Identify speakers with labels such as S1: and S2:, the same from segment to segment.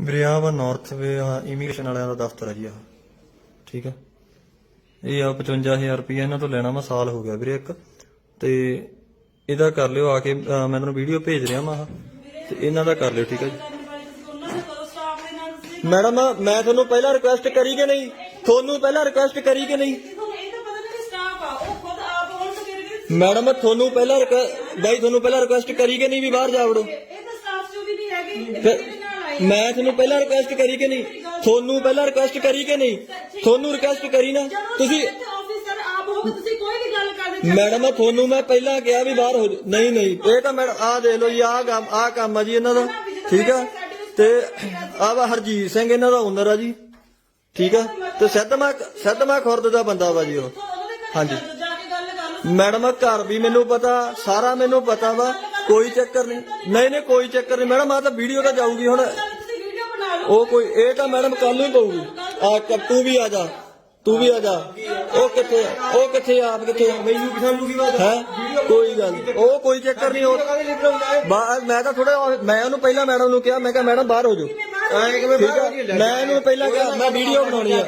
S1: ਵੀਰੇ ਆਹ ਵਾ ਨਾਰਥ ਵੇ ਇਮੀਗ੍ਰੇਸ਼ਨ ਵਾਲਿਆਂ ਦਾ ਦਫ਼ਤਰ ਹੈ ਜੀ ਆਹ। ਠੀਕ ਹੈ? ਇਹ ਆ 55000 ਰੁਪਏ ਇਹਨਾਂ ਤੋਂ ਲੈਣਾ ਵਾ ਸਾਲ ਹੋ ਗਿਆ ਵੀਰੇ ਇੱਕ। ਤੇ ਇਹਦਾ ਕਰ ਲਿਓ ਆ ਕੇ ਅਹ ਮੈਂ ਤੁਹਾਨੂੰ ਵੀਡੀਓ ਭੇਜ ਰਿਹਾ ਮਾ ਤੇ ਇਹਨਾਂ ਦਾ ਕਰ ਲਿਓ ਠੀਕ ਹੈ ਜੀ? ਮੈਡਮ ਮੈਂ ਤੁਹਾਨੂੰ ਪਹਿਲਾਂ ਰਿਕੁਐਸਟ ਕਰੀ ਕਿ ਨਹੀਂ? ਤੁਹਾਨੂੰ ਪਹਿਲਾਂ ਰਿਕੁਐਸਟ ਕਰੀ ਕਿ ਨਹੀਂ? ਮੈਡਮ ਤੁਹਾਨੂੰ ਪਹਿਲਾਂ ਬਾਈ ਤੁਹਾਨੂੰ ਪਹਿਲਾਂ ਰਿਕੁਐਸਟ ਕਰੀ ਕਿ ਨਹੀਂ ਵੀ ਬਾਹਰ ਜਾ ਵੜੋ? ਫਿਰ ਮੈਂ ਤੁਹਾਨੂੰ ਪਹਿਲਾਂ ਰਿਕੁਐਸਟ ਕਰੀ ਕਿ ਨਹੀਂ? ਤੁਹਾਨੂੰ ਪਹਿਲਾਂ ਰਿਕੁਐਸਟ ਕਰੀ ਕਿ ਨਹੀਂ? ਤੁਹਾਨੂੰ ਰਿਕੁਐਸਟ ਕਰੀ ਨਾ? ਤੁਸੀਂ
S2: ਆਫੀਸਰ ਆਪ ਹੋ ਕੇ ਤੁਸੀਂ ਕੋਈ ਵੀ ਗੱਲ ਕਰਦੇ
S1: ਮੈਡਮ ਤੁਹਾਨੂੰ ਮੈਂ ਪਹਿਲਾਂ ਕਿਹਾ ਵੀ ਬਾਹਰ ਹੋ। ਨਹੀਂ ਨਹੀਂ। ਇਹ ਤਾਂ ਮੈਡਮ ਆਹ ਦੇਖ ਲਓ ਜੀ ਆਹ ਕੰਮ ਆਹ ਕੰਮ ਆ ਜੀ ਇਹਨਾਂ ਦਾ। ਠੀਕ ਆ? ਤੇ ਆਹ ਵਾ ਹਰਜੀਤ ਸਿੰਘ ਇਹਨਾਂ ਦਾ ਓਨਰ ਆ ਜੀ। ਠੀਕ ਆ? ਤੇ ਸਿੱਧਮਾ ਸਿੱਧਮਾ ਖੁਰਦ ਦਾ ਬੰਦਾ ਵਾ ਜੀ ਉਹ। ਹਾਂਜੀ। ਮੈਡਮ ਘਰ ਵੀ ਮੈਨੂੰ ਪਤਾ ਸਾਰਾ ਮੈਨੂੰ ਪਤਾ ਵਾ। ਕੋਈ ਚੱਕਰ ਨਹੀਂ। ਨਹੀਂ ਨਹੀਂ ਕੋਈ ਚੱਕਰ ਨਹੀਂ। ਮੈਡਮ ਆ ਤਾਂ ਵੀਡੀਓ ਤਾਂ ਜਾਊਗੀ ਹੁਣ
S2: ਚੱਲ ਤੁਸੀਂ ਵੀਡੀਓ ਬਣਾ ਲਓ
S1: ਉਹ ਕੋਈ ਇਹ ਤਾਂ ਮੈਡਮ ਕੱਲ ਨੂੰ ਹੀ ਪਊਗੀ ਆ ਕ- ਤੂੰ ਵੀ ਆ ਜਾ ਤੂੰ ਵੀ ਆ ਜਾ। ਉਹ ਕਿੱਥੇ ਆ? ਉਹ ਕਿੱਥੇ ਆ? ਆਪ ਕਿੱਥੇ? ਮੈਨੂੰ ਕਿਥਾਂ ਲੂਗੀ ਬਾਤ ਹੈ? ਕੋਈ ਗੱਲ ਨੀ। ਉਹ ਕੋਈ ਚੱਕਰ ਨਹੀਂ ਉਹ ਬਾ- ਮੈਂ ਤਾਂ ਥੋੜਾ ਮੈਂ ਉਹਨੂੰ ਪਹਿਲਾਂ ਮੈਡਮ ਨੂੰ ਕਿਹਾ ਮੈਂ ਕਿਹਾ ਮੈਡਮ ਬਾਹਰ ਹੋ ਜਾਓ। ਠੀਕ ਆ? ਮੈਂ ਇਹਨੂੰ ਪਹਿਲਾਂ ਕਿਹਾ ਮੈਂ ਵੀਡੀਓ ਬਣਾਉਣੀ ਆ।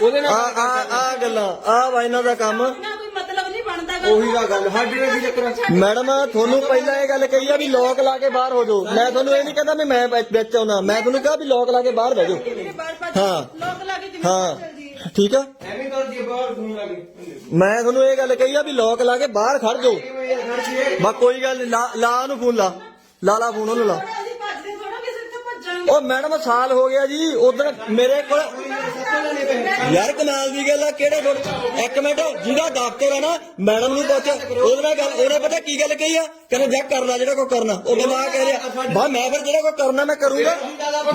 S2: ਉਹਦੇ
S1: ਆ ਆ ਆ ਗੱਲਾਂ ਆ ਵਾ ਇਹਨਾਂ ਦਾ ਕੰਮ
S2: ਨਾ ਕੋਈ ਮਤਲਬ ਨਹੀਂ ਬਣਦਾ ਗੱਲ
S3: ਉਹੀ ਤਾਂ ਗੱਲ ਸਾਡੇ ਕੀ ਚੱਕਰ
S1: ਮੈਡਮ ਤੁਹਾਨੂੰ ਪਹਿਲਾਂ ਇਹ ਗੱਲ ਕਹੀ ਆ ਵੀ ਲੋਕ ਲਾ ਕੇ ਬਾਹਰ ਹੋ ਜਾਓ। ਮੈਂ ਤੁਹਾਨੂੰ ਇਹ ਨਹੀਂ ਕਹਿੰਦਾ ਵੀ ਮੈਂ ਵਿੱਚ ਵਿੱਚ ਆਉਣਾ। ਮੈਂ ਤੁਹਾਨੂੰ ਕਿਹਾ ਵੀ ਲੋਕ ਲਾ ਕੇ ਬਾਹਰ ਬਹਿ ਜਾਓ।
S2: ਮੇਰੇ ਬਾਹਰ ਭੱਜ
S1: ਹਾਂ।
S2: ਲੋਕ ਲਾ ਕੇ ਕਿਵੇਂ
S1: ਹਾਂ।
S2: ਚੱਲ ਜੀ
S1: ਠੀਕ ਆ?
S3: ਐਵੇਂ ਬਾਹਰ
S1: ਮੈਂ ਤੁਹਾਨੂੰ ਇਹ ਗੱਲ ਕਹੀ ਆ ਵੀ ਲੋਕ ਲਾ ਕੇ ਬਾਹਰ ਖੜ ਜਾਓ। ਬਾ ਕੋਈ ਗੱਲ ਨੀ, ਲਾ ਲਾ ਉਹਨੂੰ ਫੋਨ ਲਾ। ਲਾ ਲਾ ਫੋਨ ਉਹਨੂੰ ਲਾ।
S2: ਅਸੀਂ ਭੱਜਦੇ ਥੋੜਾ ਕਿਸੇ ਤੇ ਭੱਜਾਂਗੇ।
S1: ਉਹ ਮੈਡਮ ਸਾਲ ਹੋ ਗਿਆ ਜੀ ਉਧਰ ਮੇਰੇ ਕੋਲ ਯਾਰ ਕਮਾਲ ਦੀ ਗੱਲ ਆ, ਕਿਹੜੇ ਕੋਲ ਇੱਕ ਮਿੰਟ, ਜਿਹਦਾ ਦਫ਼ਤਰ ਆ ਨਾ, ਮੈਡਮ ਨੂੰ ਪੁੱਛ। ਉਹਦੇ ਨਾਲ ਗੱਲ ਉਹਨੇ ਪਤਾ ਕੀ ਗੱਲ ਕਹੀ ਆ? ਕਹਿੰਦੇ ਜਾ ਕਰ ਲੈ ਜਿਹੜਾ ਕੋ ਕਰਨਾ। ਉਹ ਬੰਦਾ ਕਹਿ ਰਿਹਾ, ਬਾ, ਮੈਂ ਫਿਰ ਜਿਹੜਾ ਕੋ ਕਰਨਾ, ਮੈਂ ਕਰੂੰਗਾ।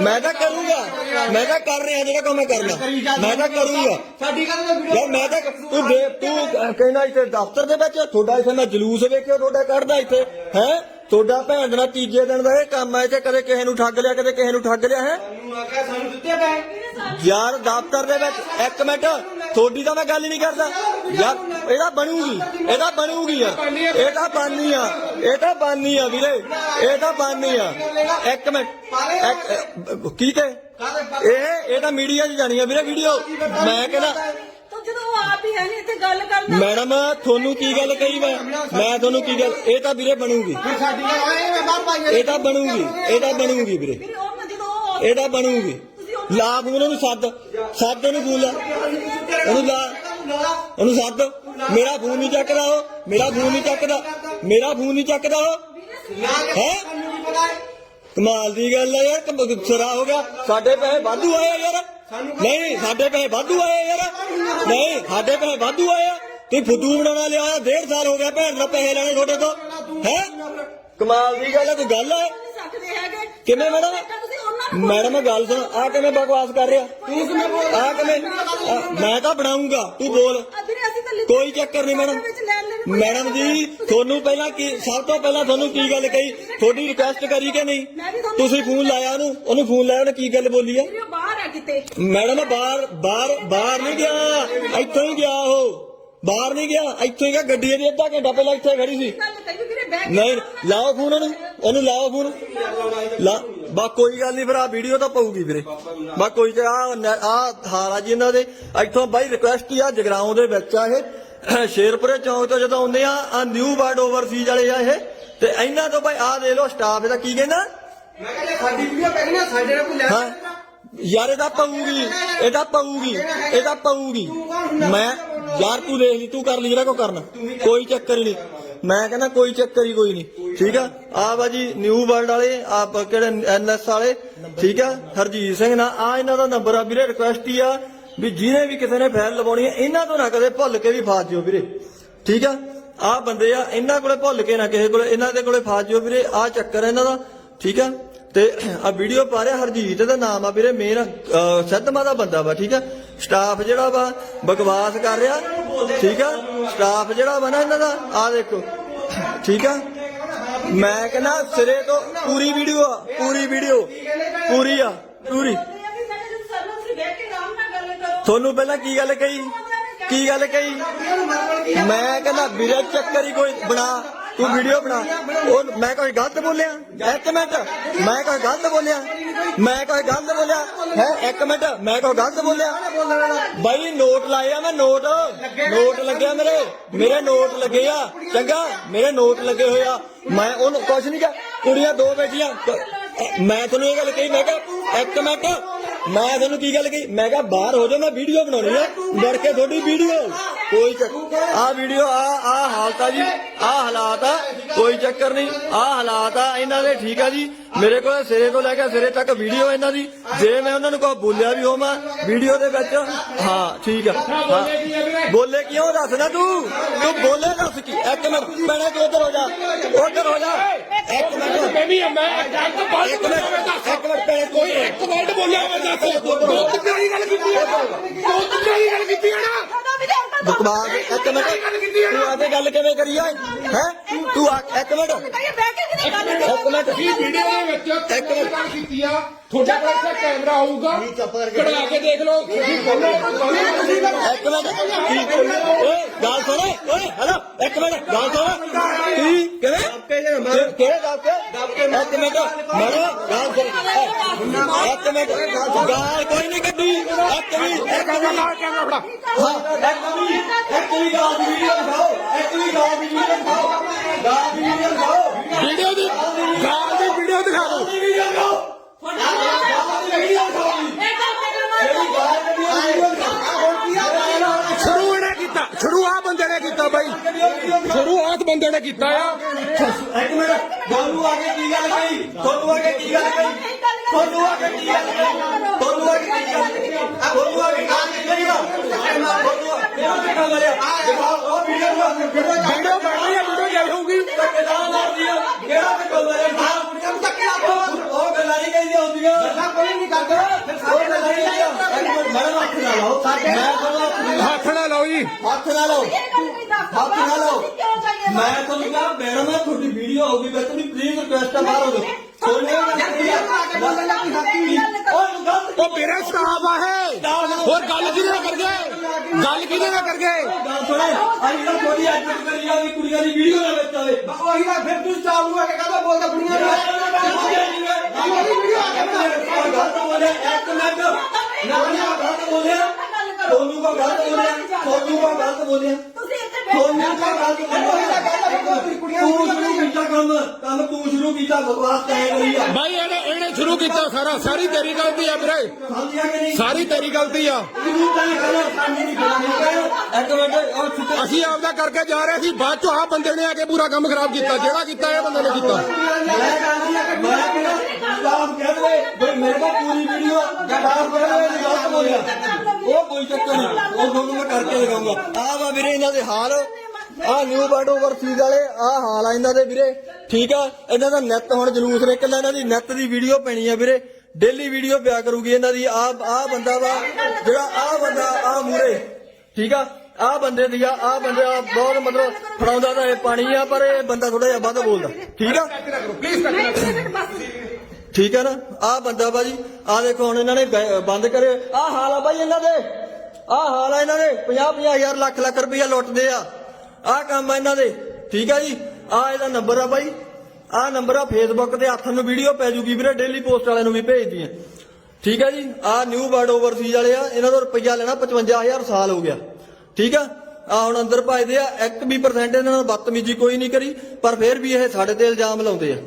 S1: ਮੈਂ ਤਾਂ ਕਰੂੰਗਾ। ਮੈਂ ਤਾਂ ਕਰ ਰਿਹਾ ਜਿਹੜਾ ਕੋ ਮੈਂ ਕਰਨਾ। ਮੈਂ ਤਾਂ ਕਰੂੰਗਾ।
S3: ਸਾਡੀ ਗੱਲ ਦਾ ਵੀਡੀਓ
S1: ਯਾਰ, ਮੈਂ ਤਾਂ ਤੂੰ ਤੂੰ ਕਹਿੰਦਾ ਇੱਥੇ ਦਫ਼ਤਰ ਦੇ ਵਿੱਚ, ਤੁਹਾਡਾ ਇੱਥੇ ਮੈਂ ਜਲੂਸ ਵੇਖਿਆ, ਤੁਹਾਡਾ ਕੱਢਦਾ ਇੱਥੇ, ਹੈ? ਤੁਹਾਡਾ ਭੈਣ ਦਾ ਤੀਜੇ ਦਿਨ ਦਾ ਇਹ ਕੰਮ ਆ ਇੱਥੇ ਕਦੇ ਕਿਸੇ ਨੂੰ ਠੱਗ ਲਿਆ ਕਦੇ ਕਿਸੇ ਨੂੰ ਠੱਗ ਲਿਆ ਹੈ?
S3: ਸਾਨੂੰ ਆਖਿਆ ਸਾਨੂੰ ਦਿੱਤੇ ਪਏ।
S1: ਯਾਰ ਦਫ਼ਤਰ ਦੇ ਵਿੱਚ ਇੱਕ ਮਿੰਟ ਤੁਹਾਡੀ ਤਾਂ ਮੈਂ ਗੱਲ ਹੀ ਨਹੀਂ ਕਰਦਾ। ਯਾਰ ਇਹਦਾ ਬਣੂਗੀ ਇਹਦਾ ਬਣੂਗੀ ਯਾਰ ਇਹ ਤਾਂ ਬਾਨੀ ਆ ਇਹ ਤਾਂ ਬਾਨੀ ਆ ਵੀਰੇ ਇਹ ਤਾਂ ਬਾਨੀ ਆ। ਇੱਕ ਮਿੰਟ ਕੀ ਤੇ ਇਹ ਇਹ ਤਾਂ ਮੀਡੀਆ 'ਚ ਜਾਣੀ ਆ ਵੀਰੇ ਵੀਡੀਓ ਮੈਂ ਕਹਿੰਦਾ
S2: ਹੀ ਨਹੀਂ ਇੱਥੇ ਗੱਲ
S1: ਮੈਡਮ ਤੁਹਾਨੂੰ ਕੀ ਗੱਲ ਕਹੀ ਮੈਂ ਮੈਂ ਤੁਹਾਨੂੰ ਕੀ ਗੱਲ ਇਹ ਤਾਂ ਵੀਰੇ ਬਣੂਗੀ
S3: ਫਿਰ ਸਾਡੀ ਗੱਲ ਆਏ ਮੈਂ ਬਾਹਰ ਪਾਈ
S1: ਇਹ ਤਾਂ ਬਣੂਗੀ ਇਹ ਤਾਂ ਬਣੂਗੀ ਵੀਰੇ
S2: ਵੀਰੇ ਉਹ ਨਾ ਜਦੋਂ ਉਹ
S1: ਇਹ ਤਾਂ ਬਣੂਗੀ ਲਾ ਫੋਨ ਉਹਨੂੰ ਸੱਦ ਸੱਦ ਉਹਨੂੰ ਫੋਨ ਲਾ ਉਹਨੂੰ ਲਾ ਉਹਨੂੰ ਸੱਦ ਮੇਰਾ ਫੋਨ ਨਹੀਂ ਚੱਕਦਾ ਉਹ ਮੇਰਾ ਫੋਨ ਨਹੀਂ ਚੱਕਦਾ ਮੇਰਾ ਫੋਨ ਨਹੀਂ ਚੱਕਦਾ ਉਹ ਹੈ ਕਮਾਲ ਦੀ ਗੱਲ ਹੈ ਯਾਰ ਕਮ- ਸਿਰਾ ਹੋ ਗਿਆ ਸਾਡੇ ਪੈਸੇ ਵਾਧੂ ਆਏ ਆ ਯਾਰ ਨਹੀਂ ਸਾਡੇ ਪੈਸੇ ਵਾਧੂ ਆਏ ਯਾਰ। ਨਹੀਂ ਸਾਡੇ ਪੈਸੇ ਵਾਧੂ ਆਏ ਤੁਸੀਂ ਫੁੱਦੂ ਬਣਾਉਣਾ ਲਿਆ ਡੇਢ ਸਾਲ ਹੋ ਗਿਆ ਭੈਣ ਦਾ ਪੈਸੇ ਲੈਣੇ ਤੁਹਾਡੇ ਤੋਂ। ਹੈ? ਕਮਾਲ ਦੀ ਗੱਲ ਹੈ ਕੋਈ ਗੱਲ ਹੈ ਕਿਵੇਂ ਮੈਡਮ? ਮੈਡਮ ਗੱਲ ਸੁਣ ਆ ਕਿਵੇਂ ਬਕਵਾਸ ਕਰ ਰਿਹਾ? ਤੂੰ ਕਿਵੇਂ ਬੋਲ ਆ ਕਿਵੇਂ? ਮੈਂ ਤਾਂ ਬਣਾਉਂਗਾ ਤੂੰ ਬੋਲ।
S2: ਤਾਂ
S1: ਕੋਈ ਚੱਕਰ ਨਹੀਂ ਮੈਡਮ। ਮੈਡਮ ਜੀ ਤੁਹਾਨੂੰ ਪਹਿਲਾਂ ਕੀ ਸਭ ਤੋਂ ਪਹਿਲਾਂ ਤੁਹਾਨੂੰ ਕੀ ਗੱਲ ਕਹੀ? ਤੁਹਾਡੀ ਰਿਕੁਐਸਟ ਕਰੀ ਕਿ ਨਹੀਂ? ਤੁਸੀਂ ਫੋਨ ਲਾਇਆ ਉਹਨੂੰ? ਉਹਨੂੰ ਫੋਨ ਲਾਇਆ ਉਹਨੇ ਕੀ ਗੱਲ ਬੋਲੀ ਆ?
S2: ਕਿਤੇ
S1: ਮੈਡਮ ਬਾਹਰ ਬਾਹਰ ਬਾਹਰ ਨਹੀਂ ਗਿਆ। ਇੱਥੋਂ ਹੀ ਗਿਆ ਉਹ। ਬਾਹਰ ਨਹੀਂ ਗਿਆ। ਇੱਥੋਂ ਹੀ ਗਿਆ। ਗੱਡੀ ਦੀ ਅੱਧਾ ਘੰਟਾ ਪਹਿਲਾਂ ਇੱਥੇ ਖੜੀ ਸੀ। ਨਹੀਂ ਲਾਓ ਫੋਨ ਉਹਨੂੰ। ਉਹਨੂੰ ਲਾਓ ਫੋਨ। ਲਾ ਬਾ ਕੋਈ ਗੱਲ ਨਹੀਂ ਫਿਰ ਆ ਵੀਡੀਓ ਤਾਂ ਪਊਗੀ ਵੀਰੇ। ਬਾ ਕੋਈ ਤੇ ਆ ਆ ਹਾਰਾ ਜੀ ਇਹਨਾਂ ਦੇ। ਇੱਥੋਂ ਬਾਈ ਰਿਕੁਐਸਟ ਹੀ ਆ ਜਗਰਾਉਂ ਦੇ ਵਿੱਚ ਆ ਇਹ। ਸ਼ੇਰਪੁਰੇ ਚੌਂਕ ਤੋਂ ਜਦੋਂ ਆਉਂਦੇ ਆ ਆ ਨਿਊ ਵਰਡ ਓਵਰਸੀਜ਼ ਵਾਲੇ ਆ ਇਹ। ਤੇ ਇਹਨਾਂ ਤੋਂ ਬਾਈ ਆ ਦੇ ਲੋ ਸਟਾਫ ਇਹਦਾ ਕੀ ਕਹਿੰਦਾ?
S3: ਮੈਂ ਕਹਿੰਦਾ ਸਾਡੀ ਵੀਡੀਓ ਨਾ ਸਾਡੇ ਨਾਲ ਕੋਈ ਲੈ
S1: ਯਾਰ, ਇਹਦਾ ਪਊਗੀ ਇਹਦਾ ਪਊਗੀ ਇਹਦਾ ਪਊਗੀ ਮੈਂ, ਯਾਰ, ਤੂੰ ਦੇਖ ਲਈ, ਤੂੰ ਕਰ ਲਈ ਜਿਹੜਾ ਕੋ ਕਰਨਾ। ਕੋਈ ਚੱਕਰ ਨਹੀਂ। ਮੈਂ ਕਹਿੰਦਾ, ਕੋਈ ਚੱਕਰ ਹੀ ਕੋਈ ਨਹੀਂ। ਠੀਕ ਆ? ਆ ਬਾਜੀ ਨਿਊ ਵਰਲਡ ਵਾਲੇ, ਆਪ ਕਿਹੜੇ ਐਨਐਸ ਵਾਲੇ? ਠੀਕ ਆ? ਹਰਜੀਤ ਸਿੰਘ ਨਾ ਆ ਇਹਨਾਂ ਦਾ ਨੰਬਰ ਆ ਵੀਰੇ ਰਿਕੁਐਸਟ ਹੀ ਆ ਵੀ ਜਿਹਨੇ ਵੀ ਕਿਸੇ ਨੇ ਫੈਲ ਲਵਾਉਣੀ ਹੈ ਇਹਨਾਂ ਤੋਂ ਨਾ ਕਦੇ ਭੁੱਲ ਕੇ ਵੀ ਫਾਸ ਜਿਓ ਵੀਰੇ। ਠੀਕ ਆ? ਆ ਬੰਦੇ ਆ, ਇਹਨਾਂ ਕੋਲੇ ਭੁੱਲ ਕੇ ਨਾ ਕਿਸੇ ਕੋਲੇ, ਇਹਨਾਂ ਦੇ ਕੋਲੇ ਫਾਸ ਜਿਓ ਵੀਰੇ। ਆ ਚੱਕਰ ਇਹਨਾਂ ਦਾ। ਠੀਕ ਆ? ਤੇ ਆ ਵੀਡੀਓ ਪਾ ਰਿਹਾ ਹਰਜੀਤ ਦਾ ਨਾਮ ਆ ਵੀਰੇ, ਮੇਨ ਸਿੱਧਮਾ ਦਾ ਬੰਦਾ ਵਾ, ਠੀਕ ਆ? ਸਟਾਫ ਜਿਹੜਾ ਵਾ, ਬਕਵਾਸ ਕਰ ਰਿਹਾ, ਠੀਕ ਆ? ਸਟਾਫ ਜਿਹੜਾ ਵਾ ਨਾ ਇਹਨਾਂ ਦਾ, ਆ ਦੇਖੋ, ਠੀਕ ਆ? ਮੈਂ ਕਹਿੰਦਾ ਸਿਰੇ ਤੋਂ ਪੂਰੀ ਵੀਡੀਓ ਆ, ਪੂਰੀ ਵੀਡੀਓ, ਪੂਰੀ ਆ, ਪੂਰੀ। ਤੁਹਾਨੂੰ ਪਹਿਲਾਂ ਕੀ ਗੱਲ ਕਹੀ? ਕੀ ਗੱਲ ਕਹੀ? ਮੈਂ ਕਹਿੰਦਾ ਵੀਰੇ, ਚੱਕਰ ਹੀ ਕੋਈ ਬਣਾ ਤੂੰ ਵੀਡੀਓ ਬਣਾ। ਉਹ ਮੈਂ ਕੋਈ ਗਲਤ ਬੋਲਿਆ? ਇੱਕ ਮਿੰਟ। ਮੈਂ ਕੋਈ ਗਲਤ ਬੋਲਿਆ? ਮੈਂ ਕੋਈ ਗਲਤ ਬੋਲਿਆ? ਹੈ? ਇੱਕ ਮਿੰਟ। ਮੈਂ ਕੋਈ ਗਲਤ ਬੋਲਿਆ? ਬਾਈ, ਨੋਟ ਲਾਏ ਆ ਮੈਂ, ਨੋਟ। ਨੋਟ ਲੱਗਿਆ ਮੇਰੇ। ਮੇਰੇ ਨੋਟ ਲੱਗੇ ਆ। ਚੰਗਾ, ਮੇਰੇ ਨੋਟ ਲੱਗੇ ਹੋਏ ਆ। ਮੈਂ ਉਹਨੂੰ ਕੁਛ ਨਹੀਂ ਕਿਹਾ। ਕੁੜੀਆਂ ਦੋ ਬੈਠੀਆਂ। ਮੈਂ ਤੁਹਾਨੂੰ ਇਹ ਗੱਲ ਕਹੀ, ਮੈਂ ਕਿਹਾ, ਇੱਕ ਮਿੰਟ। ਮੈਂ ਤੁਹਾਨੂੰ ਕੀ ਗੱਲ ਕਹੀ? ਮੈਂ ਕਿਹਾ ਬਾਹਰ ਹੋ ਜਾ ਮੈਂ ਵੀਡੀਓ ਬਣਾਉਣੀ ਆ। ਵੜ ਕੇ ਤੁਹਾਡੀ ਵੀਡੀਓ ਕੋਈ ਆ ਵੀਡੀਓ ਆ ਆ ਹਾਲਤ ਆ ਜੀ। ਆ ਹਾਲਾਤ ਆ। ਕੋਈ ਚੱਕਰ ਨਹੀਂ। ਆ ਹਾਲਾਤ ਆ, ਇਹਨਾਂ ਦੇ ਠੀਕ ਆ ਜੀ। ਮੇਰੇ ਕੋਲ ਸਿਰੇ ਤੋਂ ਲੈ ਕੇ ਸਿਰੇ ਤੱਕ ਵੀਡੀਓ ਇਹਨਾਂ ਦੀ। ਜੇ ਮੈਂ ਉਹਨਾਂ ਨੂੰ ਕੋਈ ਬੋਲਿਆ ਵੀ ਹੋਵਾਂ ਵੀਡੀਓ ਦੇ ਵਿੱਚ, ਹਾਂ, ਠੀਕ ਆ। ਹਾਂ। ਬੋਲੇ ਕਿਉਂ ਦੱਸਣਾ ਤੂੰ? ਤੂੰ ਬੋਲੇ ਦੱਸ ਕੀ? ਇੱਕ ਮਿੰਟ ਮੈਨੇ ਤੂੰ ਉਧਰ ਹੋ ਜਾ। ਉਧਰ ਹੋ ਜਾ। ਇੱਕ ਮਿੰਟ।
S4: ਮੈਂ ਵੀ ਮੈਂ ਇੱਕ ਵਰਡ
S1: ਇੱਕ
S4: ਬੋਲਿਆ ਮੈਂ
S1: ਮਿੰਟ
S4: ਦੱਸ।
S1: ਇੱਕ ਮਿੰਟ
S4: ਕੋਈ ਇੱਕ ਵਰਡ ਬੋਲਿਆ ਮੈਂ ਦੱਸ। ਦੋ ਤਿੰਨ ਗੱਲ ਕੀਤੀ? ਹੈ ਦੋ ਤਿੰਨ ਗੱਲ ਕੀਤੀ ਹੈ ਨਾ
S1: ਬਕਵਾਸ ਇੱਕ ਮਿੰਟ। ਤੂੰ ਆਦੇ ਗੱਲ ਕਿਵੇਂ ਕਰੀ ਆ? ਹੈ? ਤੂੰ ਆ ਇੱਕ ਮਿੰਟ। ਇੱਕ ਮਿੰਟ।
S4: ਕੀ ਵੀਡੀਓ ਦੇ ਵਿੱਚ
S1: ਇੱਕ
S4: ਇੱਕ ਗੱਲ ਕੀਤੀ ਆ? ਤੁਹਾਡੇ ਕੋਲ ਇੱਥੇ ਕੈਮਰਾ ਆਊਗਾ ਕਢਾ ਕੇ ਦੇਖ। ਲਓ। ਤੁਸੀਂ ਬੋਲੋ। ਕੋਈ ਗੱਲ ਨਹੀਂ।
S1: ਇੱਕ ਮਿੰਟ। ਕੀ ਓਏ ਗੱਲ ਸੁਣ। ਓਏ ਹੈਲੋ। ਇੱਕ ਮਿੰਟ। ਗੱਲ ਸੁਣ। ਕੀ? ਕਿਵੇਂ? ਕਿ- ਕਿਹੜੇ ਦਾਪਕੇ ਇੱਕ ਮਿੰਟ। ਮਰੋ। ਗੱਲ ਸੁਣ। ਇੱਕ ਮਿੰਟ। ਗਾਲ ਕੋਈ ਨਹੀਂ ਕੱਢੀ ਇੱਕ ਵੀ ਇੱਕ ਵੀ
S4: ਕੈਮਰਾ ਫੜਾ
S1: ਇੱਕ ਵੀ ਇੱਕ ਵੀ ਗਾਲ ਦੀ ਵੀਡੀਓ ਦਿਖਾਓ ਇੱਕ ਵੀ ਗਾਲ ਦੀ ਵੀਡੀਓ ਦਿਖਾਓ ਗਾਲ ਦੀ ਵੀਡੀਓ ਦਿਖਾਓ
S4: ਵੀਡੀਓ ਦੀ ਗਾਲ ਦੀ ਵੀਡੀਓ ਦਿਖਾ ਦਿਓ
S1: ਵੀਡੀਓ ਦਿਖਾਓ ਗਾਲ ਦੀ ਵੀਡੀਓ ਦਿਖਾਓ
S4: ਸ਼ੁਰੂ ਇਹਨੇ ਕੀਤਾ ਸ਼ੁਰੂ ਆ ਬੰਦੇ ਨੇ ਕੀਤਾ ਬਾਈ ਸ਼ੁਰੂਆਤ ਬੰਦੇ ਨੇ ਕੀਤਾ ਆ
S1: ਇੱਕ ਮਿੰਟ ਤੁਹਾਨੂੰ ਆ ਕੇ ਕੀ ਗੱਲ ਕਹੀ? ਤੁਹਾਨੂੰ ਆ ਕੇ ਕੀ ਗੱਲ ਕਹੀ? ਤੁਹਾਨੂੰ ਆ ਕੇ ਕੀ ਗੱਲ ਕਹੀ? ਹੱਥ ਨਾ ਲਾਓ ਮੈਂ ਤੁਹਾਨੂੰ
S4: ਹੱਥ ਨਾ ਲਾਓ ਜੀ
S1: ਹੱਥ ਨਾ ਲਾਓ ਹੱਥ ਨਾ ਲਾਓ ਮੈਂ ਤੁਹਾਨੂੰ ਕਿਹਾ ਮੈਡਮ ਆ ਤੁਹਾਡੀ ਵੀਡੀਓ ਹੋਊਗੀ ਮੈਂ ਤੁਹਾਨੂੰ ਪਲੀਜ਼ ਰਿਕੁਐਸਟ ਆ ਬਾਹਰ ਹੋ ਜਾਓ ਸੋਨੇ
S4: ਉਹ ਮੇਰਾ ਸਟਾਫ ਆ ਇਹ ਹੋਰ ਗੱਲ ਕਿਹਦੇ ਨਾਲ ਕਰ ਗਏ ਗੱਲ ਕਿਹਦੇ ਨਾਲ ਕਰ ਗਏ?
S1: ਗੱਲ ਸੁਣੇ ਅੱਜ ਕੱਲ ਥੋੜੀ ਐਡਿਟ ਕਰੀ ਆ ਵੀ ਕੁੜੀਆਂ ਦੀ ਵੀਡੀਓ ਨਾ ਵਿੱਚ ਆਵੇ।
S3: ਉਹੀ ਨਾ ਫਿਰ ਤੂੰ ਨੂੰ ਆ ਕੇ ਕਹਦਾ ਬੋਲਦਾ ਕੁੜੀਆਂ ਨੂੰ
S1: ਗਲਤ ਬੋਲਿਆ ਇੱਕ ਮਿੰਟ। ਨਾ ਨਾ ਗਲਤ ਬੋਲਿਆ। ਤੁਹਾਨੂੰ ਕੋ ਗਲਤ ਬੋਲਿਆ? ਤੁਹਾਨੂੰ ਕੋ ਗਲਤ ਬੋਲਿਆ? ਤੁਹਾਨੂੰ ਕੋ ਗਲਤ ਬੋਲਿਆ? ਤੂੰ ਸ਼ੁਰੂ ਕੀਤਾ ਕੰਮ ਕੰਮ ਤੂੰ ਸ਼ੁਰੂ ਕੀਤਾ ਬਕਵਾਸ ਤੈਂ ਕਰੀ ਆ
S4: ਬਾਈ, ਇਹਨੇ ਇਹਨੇ ਸ਼ੁਰੂ ਕੀਤਾ ਸਾਰਾ। ਸਾਰੀ ਤੇਰੀ ਗਲਤੀ ਆ ਵੀਰੇ।
S1: ਸਮਝਿਆ ਕਿ ਨਹੀਂ
S4: ਸਾਰੀ ਤੇਰੀ ਗਲਤੀ ਆ।
S1: ਤੂੰ ਤਾਂ ਕਰੋ ਸਾਡੀ ਨਹੀਂ ਕਰਾਂਗੇ ਇੱਕ ਮਿੰਟ ਉਹ ਛੁੱਟੇ
S4: ਅਸੀਂ ਆਪਦਾ ਕਰਕੇ ਜਾ ਰਹੇ ਸੀ। ਬਾਅਦ ਚੋਂ ਆ ਬੰਦੇ ਨੇ ਆ ਕੇ ਪੂਰਾ ਕੰਮ ਖਰਾਬ ਕੀਤਾ। ਜਿਹੜਾ ਕੀਤਾ, ਇਹ ਬੰਦੇ ਨੇ ਕੀਤਾ।
S1: ਮੈਂ ਕਹਿੰਦੀ ਆ ਕਿ ਮੈਂ ਕਿਹਾ ਸਟਾਫ ਕਹਿ ਦੇਵੇ ਬਈ ਮੇਰੇ ਕੋਲ ਪੂਰੀ ਵੀਡੀਓ ਜਾਂ ਸਟਾਫ ਕਹਿ ਦੇਵੇ ਕਿ ਗਲਤ ਬੋਲਿਆ ਉਹ ਕੋਈ ਚੱਕਰ ਨਹੀਂ। ਉਹ ਤੁਹਾਨੂੰ ਮੈਂ ਕਰਕੇ ਦਿਖਾਉਂਗਾ। ਆਹ ਵਾ ਵੀਰੇ, ਇਹਨਾਂ ਦੇ ਹਾਲ। ਆਹ ਨਿਊ ਬਰਡ ਓਵਰਸੀਜ਼ ਵਾਲੇ ਆਹ ਹਾਲ ਆ ਇਹਨਾਂ ਦੇ ਵੀਰੇ। ਠੀਕ ਆ? ਇਹਨਾਂ ਦਾ ਨੈਟ ਹੁਣ ਜਲੂਸ ਨਿਕਲਦਾ ਇਹਨਾਂ ਦੀ ਨੈਟ ਦੀ ਵੀਡੀਓ ਪੈਣੀ ਆ ਵੀਰੇ। ਡੇਲੀ ਵੀਡੀਓ ਪਿਆ ਕਰੂਗੀ ਇਹਨਾਂ ਦੀ। ਆ ਆ ਬੰਦਾ ਵਾ, ਜਿਹੜਾ ਆ ਬੰਦਾ, ਆ ਮੂਰੇ ਠੀਕ ਆ? ਆ ਬੰਦੇ ਦੀ ਆ ਆ ਬੰਦਾ ਬਹੁਤ ਮਤਲਬ ਫੜਾਉਂਦਾ ਤਾਂ ਇਹ ਪਾਣੀ ਆ, ਪਰ ਇਹ ਬੰਦਾ ਥੋੜਾ ਜਿਹਾ ਵੱਧ ਬੋਲਦਾ। ਠੀਕ ਆ? ਠੀਕ ਆ ਨਾ? ਆ ਬੰਦਾ ਬਾਜੀ ਆ ਦੇਖੋ ਹੁਣ ਇਹਨਾਂ ਨੇ ਬੰਦ ਕਰੇ। ਆ ਹਾਲ ਆ ਬਾਈ ਇਹਨਾਂ ਦੇ। ਆ ਹਾਲ ਆ ਇਹਨਾਂ ਦੇ। 50 50 ਹਜ਼ਾਰ ਲੱਖ ਲੱਖ ਰੁਪਇਆ ਲੁੱਟਦੇ ਆ। ਆ ਕੰਮ ਆ ਇਹਨਾਂ ਦੇ। ਠੀਕ ਆ ਜੀ? ਆ ਇਹਦਾ ਨੰਬਰ ਆ ਬਾਈ। ਆ ਨੰਬਰ ਆ ਫੇਸਬੁੱਕ ਤੇ ਹੱਥ ਨੂੰ ਵੀਡੀਓ ਪੈ ਜੂਗੀ ਵੀਰੇ ਡੇਲੀ ਪੋਸਟ ਵਾਲਿਆਂ ਨੂੰ ਵੀ ਭੇਜਦੀ ਆ ਠੀਕ ਆ ਜੀ? ਆ ਨਿਊ ਵਰਡ ਓਵਰਸੀਜ਼ ਵਾਲੇ ਆ, ਇਹਨਾਂ ਦਾ ਰੁਪਈਆ ਲੈਣਾ 55000 ਸਾਲ ਹੋ ਗਿਆ। ਠੀਕ ਆ? ਆ ਹੁਣ ਅੰਦਰ ਭਜਦੇ ਆ 1 ਵੀ ਪਰਸੈਂਟ ਇਹਨਾਂ ਨਾਲ ਬਦਤਮੀਜ਼ੀ ਕੋਈ ਨਹੀਂ ਕਰੀ, ਪਰ ਫਿਰ ਵੀ ਇਹ ਸਾਡੇ ਤੇ ਇਲਜ਼ਾਮ ਲਾਉਂਦੇ ਆ।